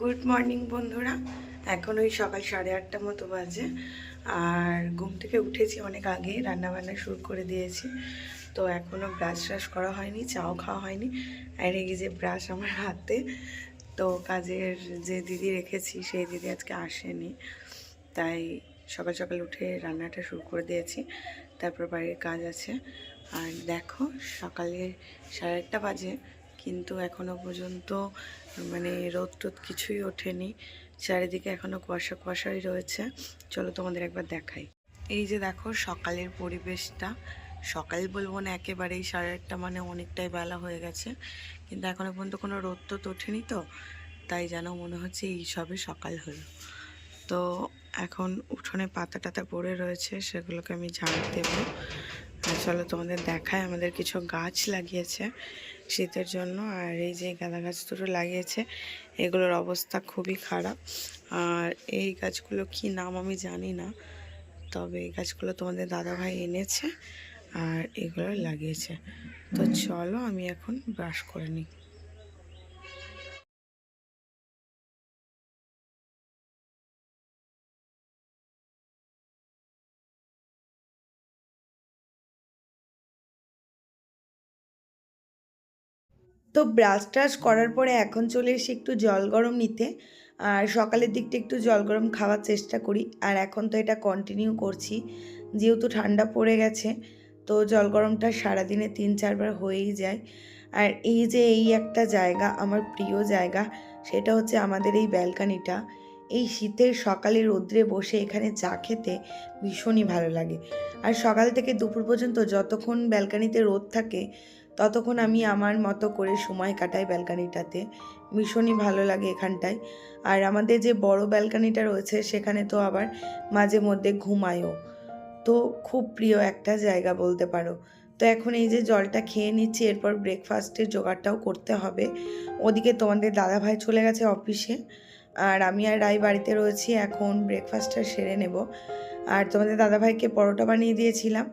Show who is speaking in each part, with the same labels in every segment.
Speaker 1: Good morning বন্ধুরা। এখন ওই সকাল সাড়ে আটটা মতো বাজে। আর ঘুম থেকে উঠেছি অনেক আগে, রান্নাবান্না শুরু করে দিয়েছি। তো এখনও ব্রাশ ট্রাশ করা হয়নি, চাও খাওয়া হয়নি। আর এই যে ব্রাশ আমার হাতে, তো কাজের যে দিদি রেখেছি, সেই দিদি আজকে আসেনি। তাই সকাল সকাল উঠে রান্নাটা শুরু করে দিয়েছি। তারপর বাড়ির কাজ আছে। আর দেখো, সকালে সাড়ে আটটা বাজে। কিন্তু এখনও পর্যন্ত মানে রোদ টোদ কিছুই ওঠেনি। চারিদিকে এখনও কুয়াশা কুয়াশাই রয়েছে। চলো তোমাদের একবার দেখাই। এই যে দেখো সকালের পরিবেশটা। সকাল বলব না, একেবারেই সাড়ে আটটা মানে অনেকটাই বেলা হয়ে গেছে। কিন্তু এখনও পর্যন্ত কোনো রোদ টোদ ওঠেনি তো। তাই যেন মনে হচ্ছে এই সবে সকাল হলো। তো এখন উঠোনে পাতা টাতা পড়ে রয়েছে, সেগুলোকে আমি ঝাড় দেবো। চলো তোমাদের দেখায় আমাদের কিছু গাছ লাগিয়েছে শীতের জন্য, আর এই যে গাঁদা গাছ দুটো লাগিয়েছে, এগুলোর অবস্থা খুবই খারাপ। আর এই গাছগুলো কি নাম আমি জানি না, তবে এই গাছগুলো তোমাদের দাদাভাই এনেছে আর এগুলো লাগিয়েছে। তো চলো আমি এখন ব্রাশ করে নিই। তো ব্রাশ ট্রাশ করার পরে এখন চলে এসে একটু জল গরম নিতে। আর সকালের দিকটা একটু জল গরম খাওয়ার চেষ্টা করি। আর এখন তো এটা কন্টিনিউ করছি। যেহেতু ঠান্ডা পড়ে গেছে, তো জল গরমটা সারাদিনে তিন চারবার হয়েই যায়। আর এই যে এই একটা জায়গা, আমার প্রিয় জায়গা, সেটা হচ্ছে আমাদের এই ব্যালকানিটা। এই শীতের সকালে রোদ্রে বসে এখানে চা খেতে ভীষণই ভালো লাগে। আর সকাল থেকে দুপুর পর্যন্ত যতক্ষণ ব্যালকানিতে রোদ থাকে ততক্ষণ আমি আমার মতো করে সময় কাটাই ব্যালকানিটাতে। ভীষণই ভালো লাগে এখানটায়। আর আমাদের যে বড় ব্যালকানিটা রয়েছে, সেখানে তো আবার মাঝে মধ্যে ঘুমায়ও। তো খুব প্রিয় একটা জায়গা বলতে পারো। তো এখন এই যে জলটা খেয়ে নিচ্ছি, এরপর ব্রেকফাস্টের জোগাড়টাও করতে হবে। ওদিকে তোমাদের দাদাভাই চলে গেছে অফিসে আর আমি আর রাই বাড়িতে রয়েছি, এখন ব্রেকফাস্টটা সেরে নেব। আর তোমাদের দাদাভাইকে পরোটা বানিয়ে দিয়েছিলাম।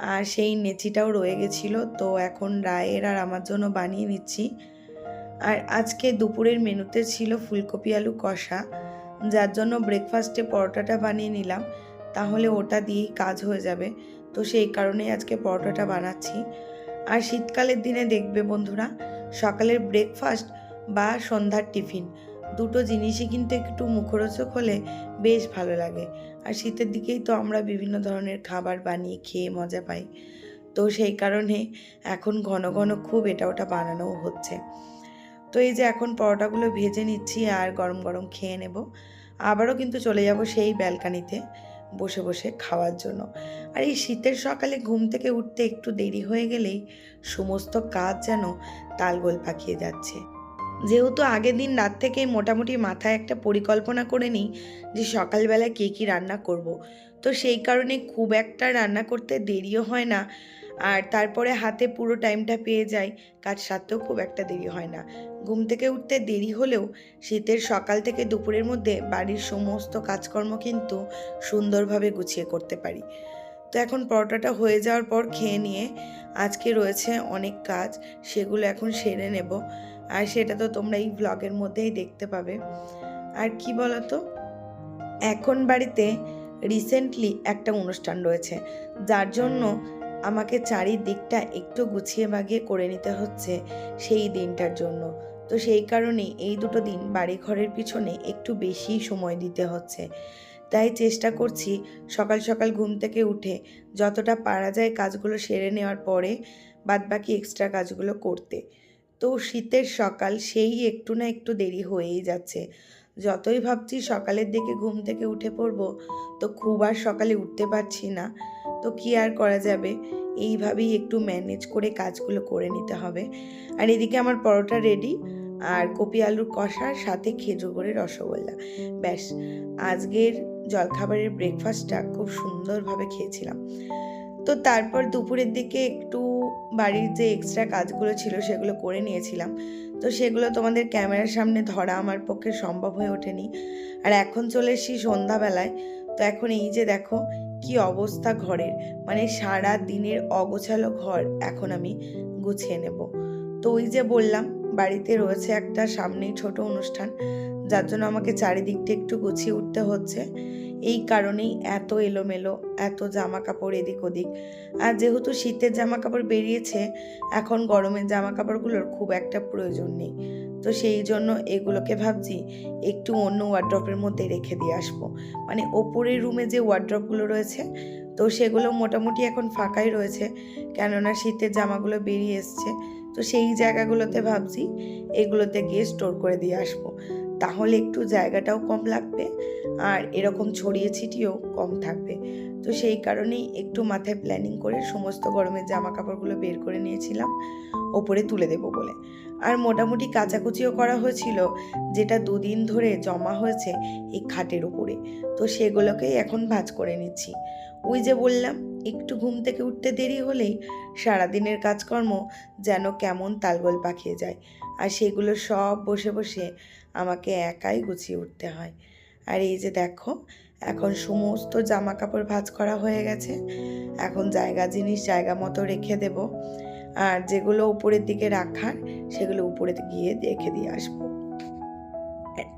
Speaker 1: আর সেই নেচিটাও রয়ে গেছিল, তো এখন রায়ের আর আমার জন্য বানিয়ে নিচ্ছি। আর আজকে দুপুরের মেনুতে ছিল ফুলকপি আলু কষা, যার জন্য ব্রেকফাস্টে পরোটাটা বানিয়ে নিলাম, তাহলে ওটা দিয়েই কাজ হয়ে যাবে। তো সেই কারণেই আজকে পরোটাটা বানাচ্ছি। আর শীতকালের দিনে দেখবে বন্ধুরা, সকালের ব্রেকফাস্ট বা সন্ধ্যার টিফিন দুটো জিনিসই কিন্তু একটু মুখরোচক হলে বেশ ভালো লাগে। আর শীতের দিকেই তো আমরা বিভিন্ন ধরনের খাবার বানিয়ে খেয়ে মজা পাই। তো সেই কারণে এখন ঘন ঘন খুব এটা ওটা বানানোও হচ্ছে। তো এই যে এখন পরোটাগুলো ভেজে নিচ্ছি আর গরম গরম খেয়ে নেব। আবারও কিন্তু চলে যাব সেই ব্যালকানিতে বসে বসে খাওয়ার জন্য। আর এই শীতের সকালে ঘুম থেকে উঠতে একটু দেরি হয়ে গেলেই সমস্ত কাজ যেন তালগোল পাকিয়ে যাচ্ছে। যেহেতু আগের দিন রাত থেকেই মোটামুটি মাথায় একটা পরিকল্পনা করে নিই যে সকালবেলা কে কী রান্না করব। তো সেই কারণে খুব একটা রান্না করতে দেরিও হয় না আর তারপরে হাতে পুরো টাইমটা পেয়ে যাই, কাজ সারতেও খুব একটা দেরি হয় না। ঘুম থেকে উঠতে দেরি হলেও শীতের সকাল থেকে দুপুরের মধ্যে বাড়ির সমস্ত কাজকর্ম কিন্তু সুন্দরভাবে গুছিয়ে করতে পারি। তো এখন পরোটাটা হয়ে যাওয়ার পর খেয়ে নিয়ে আজকে রয়েছে অনেক কাজ, সেগুলো এখন সেরে নেব। আর সেটা তো তোমরা এই ব্লগের মধ্যেই দেখতে পাবে। আর কি বলতো? এখন বাড়িতে রিসেন্টলি একটা অনুষ্ঠান রয়েছে, যার জন্য আমাকে চারিদিকটা একটু গুছিয়ে বাগিয়ে করে নিতে হচ্ছে সেই দিনটার জন্য। তো সেই কারণেই এই দুটো দিন বাড়ি ঘরের পিছনে একটু বেশি সময় দিতে হচ্ছে। তাই চেষ্টা করছি সকাল সকাল ঘুম থেকে উঠে যতটা পারা যায় কাজগুলো সেরে নেওয়ার পরে বাদবাকি এক্সট্রা কাজগুলো করতে। তো শীতের সকাল সেই একটু না একটু দেরি হয়েই যাচ্ছে। যতই ভাবছি সকালের দিকে ঘুম থেকে উঠে পড়ব, তো খুব আর সকালে উঠতে পারছি না। তো কি আর করা যাবে? এইভাবেই একটু ম্যানেজ করে কাজগুলো করে নিতে হবে। আর এদিকে আমার পরোটা রেডি আর কপি আলুর কষার সাথে খেজুর করে রসগোল্লা। ব্যাস, আজকের জলখাবারের ব্রেকফাস্টটা খুব সুন্দরভাবে খেয়েছিলাম। তো তারপর দুপুরের দিকে একটু বাড়ির যে এক্সট্রা কাজগুলো ছিল সেগুলো করে নিয়েছিলাম। তো সেগুলো তোমাদের ক্যামেরার সামনে ধরা আমার পক্ষে সম্ভব হয়ে ওঠেনি। আর এখন চলে এসেছি সন্ধ্যাবেলায়। তো এখন এই যে দেখো, কি অবস্থা ঘরের। মানে সারা দিনের অগোছালো ঘর এখন আমি গুছিয়ে নেব। তো ওই যে বললাম, বাড়িতে রয়েছে একটা সামনেই ছোট অনুষ্ঠান। যার জন্য আমাকে চারিদিকটা একটু গুছিয়ে উঠতে হচ্ছে। এই কারণেই এত এলোমেলো, এত জামা কাপড় এদিক ওদিক। আর যেহেতু শীতের জামা কাপড় বেরিয়েছে, এখন গরমের জামা কাপড়গুলোর খুব একটা প্রয়োজন নেই। তো সেই জন্য এগুলোকে ভাবছি একটু অন্য ওয়ার্ড্রপের মধ্যে রেখে দিয়ে আসব। মানে ওপরের রুমে যে ওয়ার্ড্রপগুলো রয়েছে, তো সেগুলো মোটামুটি এখন ফাঁকাই রয়েছে। কেননা শীতের জামাগুলো বেরিয়ে এসছে। তো সেই জায়গাগুলোতে ভাবছি এগুলোতে গিয়ে স্টোর করে দিয়ে আসব। তাহলে একটু জায়গাটাও কম লাগবে আর এরকম ছড়িয়ে ছিটিয়েও কম থাকবে। তো সেই কারণেই একটু মাথায় প্ল্যানিং করে সমস্ত গরমের জামা কাপড়গুলো বের করে নিয়েছিলাম, ওপরে তুলে দেব বলে। আর মোটামুটি কাচাকুচিও করা হয়েছিল, যেটা দুদিন ধরে জমা হয়েছে এই খাটের উপরে। তো সেগুলোকেই এখন ভাজ করে নিচ্ছি। ওই যে বললাম একটু ঘুম থেকে উঠতে দেরি হলেই সারাদিনের কাজকর্ম যেন কেমন তালগোল পাকিয়ে যায়। আর সেগুলো সব বসে বসে আমাকে একাই গুছিয়ে উঠতে হয়। আর এই যে দেখো, এখন সমস্ত জামা কাপড় ভাঁজ করা হয়ে গেছে। এখন জায়গা জিনিস জায়গা মতো রেখে দেব। আর যেগুলো উপরের দিকে রাখার, সেগুলো উপরে গিয়ে রেখে দিয়ে আসব।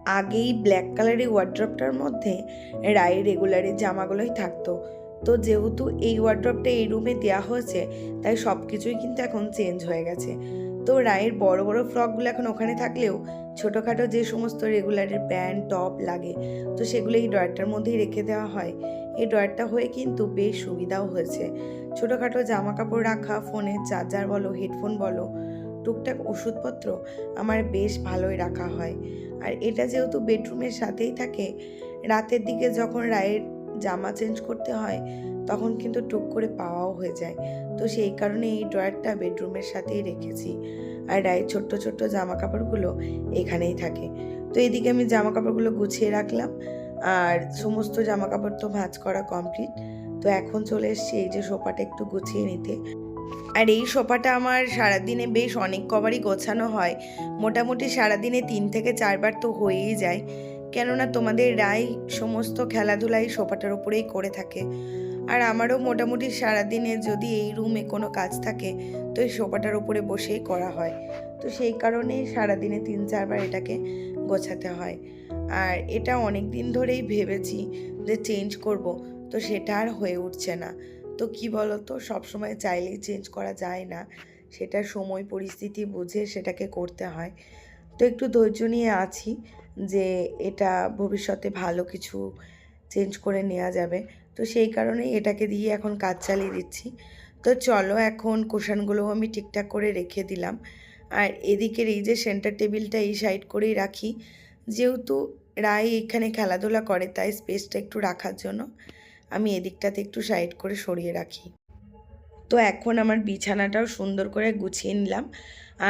Speaker 1: আগেই ব্ল্যাক কালারের ওয়ার্ড্রপটার মধ্যে রায়ের রেগুলারের জামাগুলোই থাকতো। তো যেহেতু এই ওয়ার্ড্রপটা এই রুমে দেওয়া হয়েছে, তাই সব কিছুই কিন্তু এখন চেঞ্জ হয়ে গেছে। তো রায়ের বড় বড় ফ্রকগুলো এখন ওখানে থাকলেও ছোটোখাটো যে সমস্ত রেগুলারের প্যান্ট টপ লাগে, তো সেগুলো এই ড্রয়ারটার মধ্যেই রেখে দেওয়া হয়। এই ড্রয়ারটা হয়ে কিন্তু বেশ সুবিধাও হয়েছে। ছোটোখাটো জামা কাপড় রাখা ফোনের চার্জার বলো হেডফোন বলো, টুকটাক ওষুধপত্র আমার বেশ ভালোই রাখা হয়। আর এটা যেহেতু বেডরুমের সাথেই থাকে, রাতের দিকে যখন রায়ের জামা চেঞ্জ করতে হয়, তখন কিন্তু টুক করে পাওয়াও হয়ে যায়। তো সেই কারণে এই ড্রয়ারটা বেডরুমের সাথেই রেখেছি। আর রায়ের ছোট্ট ছোট্ট জামা কাপড়গুলো এখানেই থাকে। তো এদিকে আমি জামা কাপড়গুলো গুছিয়ে রাখলাম। আর সমস্ত জামা কাপড় তো ভাঁজ করা কমপ্লিট। তো এখন চলে এসছি এই যে সোফাটা একটু গুছিয়ে নিতে। আর এই সোফাটা আমার সারাদিনে বেশ অনেক কবারই গোছানো হয়। মোটামুটি সারাদিনে তিন থেকে চারবার তো হয়েই যায়। কেননা তোমাদের রায় সমস্ত খেলাধুলাই সোফাটার উপরেই করে থাকে। আর আমারও মোটামুটি সারাদিনে যদি এই রুমে কোনো কাজ থাকে, তো এই সোফাটার উপরে বসেই করা হয়। তো সেই কারণেই সারাদিনে তিন চারবার এটাকে গোছাতে হয়। আর এটা অনেক দিন ধরেই ভেবেছি যে চেঞ্জ করব, তো সেটা আর হয়ে উঠছে না। তো কি বলো তো সবসময় চাইলেই চেঞ্জ করা যায় না। সেটা সময়, পরিস্থিতি বুঝে সেটাকে করতে হয়। তো একটু ধৈর্য নিয়ে আছি। যে এটা ভবিষ্যতে ভালো কিছু চেঞ্জ করে নেওয়া যাবে। তো সেই কারণেই এটাকে দিয়ে এখন কাজ চালিয়ে দিচ্ছি। তো চলো এখন কুশনগুলো আমি ঠিকঠাক করে রেখে দিলাম। আর এদিকের এই যে সেন্টার টেবিলটা এই সাইড করেই রাখি। যেহেতু রায় এখানে খেলাধুলা করে, তাই স্পেসটা একটু রাখার জন্য আমি এদিকটাতে একটু সাইড করে সরিয়ে রাখি। তো এখন আমার বিছানাটাও সুন্দর করে গুছিয়ে নিলাম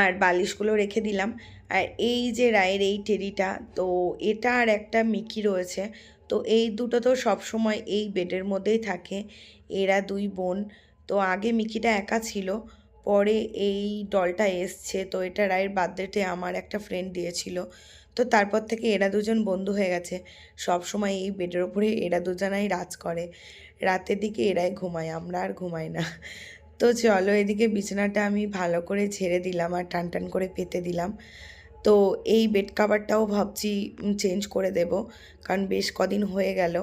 Speaker 1: আর বালিশগুলো রেখে দিলাম। আর এই যে রায়ের এই টেরিটা তো এটা আর একটা মিকি রয়েছে। তো এই দুটো তো সবসময় এই বেডের মধ্যেই থাকে, এরা দুই বোন। তো আগে মিকিটা একা ছিল, পরে এই ডলটা এসছে। তো এটা রায়ের বার্থডেতে আমার একটা ফ্রেন্ড দিয়েছিল। তো তারপর থেকে এরা দুজন বন্ধু হয়ে গেছে। সব সময় এই বেডের ওপরে এরা দুজনাই রাজ করে। রাতের দিকে এরাই ঘুমায়, আমরা আর ঘুমাই না। তো চলো এদিকে বিছানাটা আমি ভালো করে ঝেড়ে দিলাম আর টান টান করে পেতে দিলাম। তো এই বেড কাভারটাও ভাবছি চেঞ্জ করে দেব, কারণ বেশ কদিন হয়ে গেল।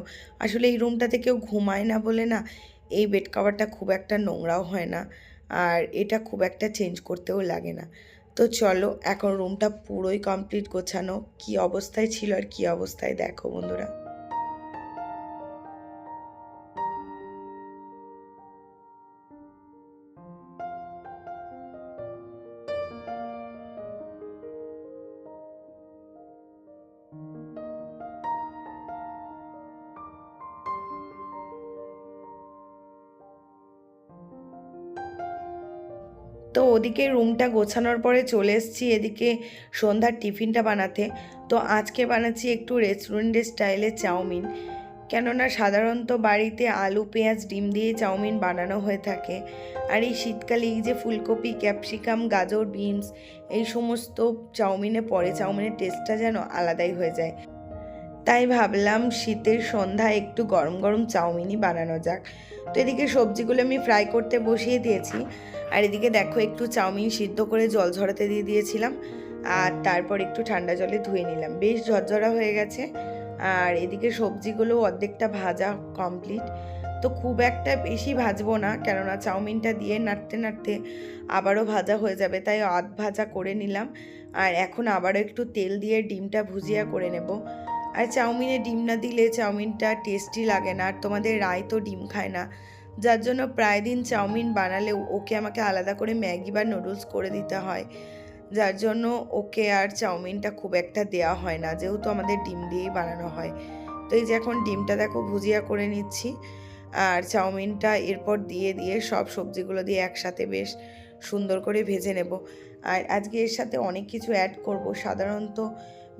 Speaker 1: আসলে এই রুমটাতে কেউ ঘুমায় না বলে না, এই বেড কাভারটা খুব একটা নোংরাও হয় না। আর এটা খুব একটা চেঞ্জ করতেও লাগে না। তো চলো, এখন রুমটা পুরোই কমপ্লিট গোছানো। কি অবস্থায় ছিল আর কি অবস্থায় দেখো বন্ধুরা। তো ওদিকে রুমটা গোছানোর পরে চলে এসেছি এদিকে সন্ধ্যার টিফিনটা বানাতে। তো আজকে বানাচ্ছি একটু রেস্টুরেন্টের স্টাইলে চাউমিন। কেননা সাধারণত বাড়িতে আলু, পেঁয়াজ, ডিম দিয়ে চাউমিন বানানো হয়ে থাকে। আর এই শীতকালে এই যে ফুলকপি, ক্যাপসিকাম, গাজর, বিনস, এই সমস্ত চাউমিনে পরে চাউমিনের টেস্টটা যেন আলাদাই হয়ে যায়। তাই ভাবলাম শীতের সন্ধ্যা একটু গরম গরম চাউমিনই বানানো যাক। তো এদিকে সবজিগুলো আমি ফ্রাই করতে বসিয়ে দিয়েছি। আর এদিকে দেখো একটু চাউমিন সিদ্ধ করে জল ঝরাতে দিয়ে দিয়েছিলাম। আর তারপর একটু ঠান্ডা জলে ধুয়ে নিলাম। বেশ ঝরঝরা হয়ে গেছে। আর এদিকে সবজিগুলো অর্ধেকটা ভাজা কমপ্লিট তো খুব একটা বেশি ভাজবো না, কেননা চাউমিনটা দিয়ে নাড়তে নাড়তে আবারও ভাজা হয়ে যাবে, তাই আধ ভাজা করে নিলাম। আর এখন আবারও একটু তেল দিয়ে ডিমটা ভুজিয়া করে নেব। আর চাউমিনে ডিম না দিলে চাউমিনটা টেস্টি লাগে না, আর তোমাদের রায় তো ডিম খায় না। যার জন্য প্রায় দিন চাউমিন বানালেও ওকে আমাকে আলাদা করে ম্যাগি বা নুডলস করে দিতে হয়। যার জন্য ওকে আর চাউমিনটা খুব একটা দেওয়া হয় না, যেহেতু আমাদের ডিম দিয়েই বানানো হয়। তো এই যে এখন ডিমটা দেখো ভুজিয়া করে নিচ্ছি, আর চাউমিনটা এরপর দিয়ে দিয়ে সব সবজিগুলো দিয়ে একসাথে বেশ সুন্দর করে ভেজে নেব। আর আজকে এর সাথে অনেক কিছু অ্যাড করব, সাধারণত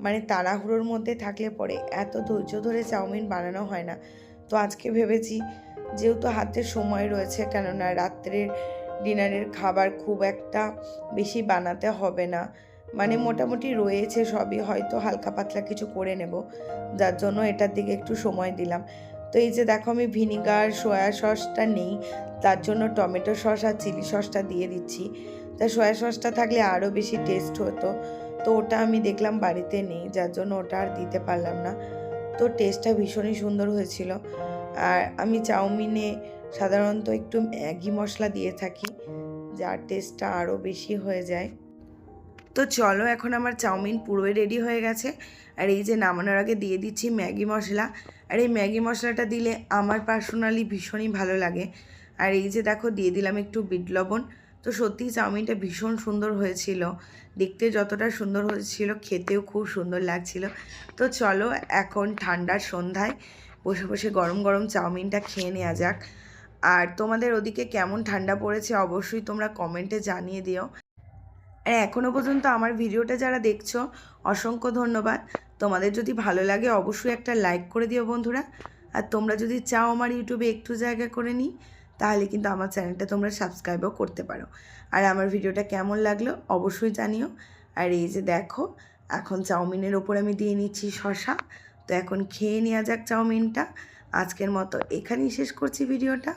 Speaker 1: মানে তাড়াহুড়োর মধ্যে থাকলে পরে এত ধৈর্য ধরে চাউমিন বানানো হয় না। তো আজকে ভেবেছি যেহেতু হাতে সময় রয়েছে, কেননা রাত্রের ডিনারের খাবার খুব একটা বেশি বানাতে হবে না। মানে মোটামুটি রয়েছে সবই, হয়তো হালকা পাতলা কিছু করে নেব। যার জন্য এটার দিকে একটু সময় দিলাম। তো এই যে দেখো আমি ভিনিগার, সয়া সসটা নেই, তার জন্য টমেটো সস আর চিলি সসটা দিয়ে দিচ্ছি। তা সয়া সসটা থাকলে আরও বেশি টেস্ট হতো। তো ওটা আমি দেখলাম বাড়িতে নেই, যার জন্য ওটা আর দিতে পারলাম না। তো টেস্টটা ভীষণই সুন্দর হয়েছিল। আর আমি চাউমিনে সাধারণত একটু ম্যাগি মশলা দিয়ে থাকি, যার টেস্টটা আরও বেশি হয়ে যায়। তো চলো এখন আমার চাউমিন পুরোই রেডি হয়ে গেছে। আর এই যে নামানোর আগে দিয়ে দিচ্ছি ম্যাগি মশলা। আর এই ম্যাগি মশলাটা দিলে আমার পার্সোনালি ভীষণই ভালো লাগে। আর এই যে দেখো দিয়ে দিলাম একটু বিট লবণ। তো সত্যি চাউমিনটা ভীষণ সুন্দর হয়েছিল। দেখতে যতটা সুন্দর হয়েছিল, খেতেও খুব সুন্দর লাগছিল। তো চলো এখন ঠান্ডার সন্ধ্যায় বসে বসে গরম গরম চাউমিনটা খেয়ে নেওয়া যাক। আর তোমাদের ওদিকে কেমন ঠান্ডা পড়েছে অবশ্যই তোমরা কমেন্টে জানিয়ে দিও। আর এখনও পর্যন্ত আমার ভিডিওটা যারা দেখছ, অসংখ্য ধন্যবাদ। তোমাদের যদি ভালো লাগে অবশ্যই একটা লাইক করে দিও বন্ধুরা। আর তোমরা যদি চাও আমার ইউটিউবে একটু জায়গা করে নিই তাহলে কিন্তু আমার চ্যানেলটা তোমরা সাবস্ক্রাইবও করতে পারো। আর আমার ভিডিওটা কেমন লাগল অবশ্যই জানিও। আর এই যে দেখো, এখন চাউমিনের ওপর আমি দিয়ে নিচ্ছি শশা তো এখন খেয়ে নেওয়া যাক চাউমিনটা। আজকের মতো এখানেই শেষ করছি ভিডিওটা।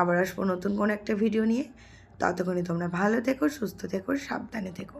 Speaker 1: আবার আসব নতুন কোনো একটা ভিডিও নিয়ে। ততক্ষণে তোমরা ভালো থেকো, সুস্থ থেকো, সাবধানে থেকো।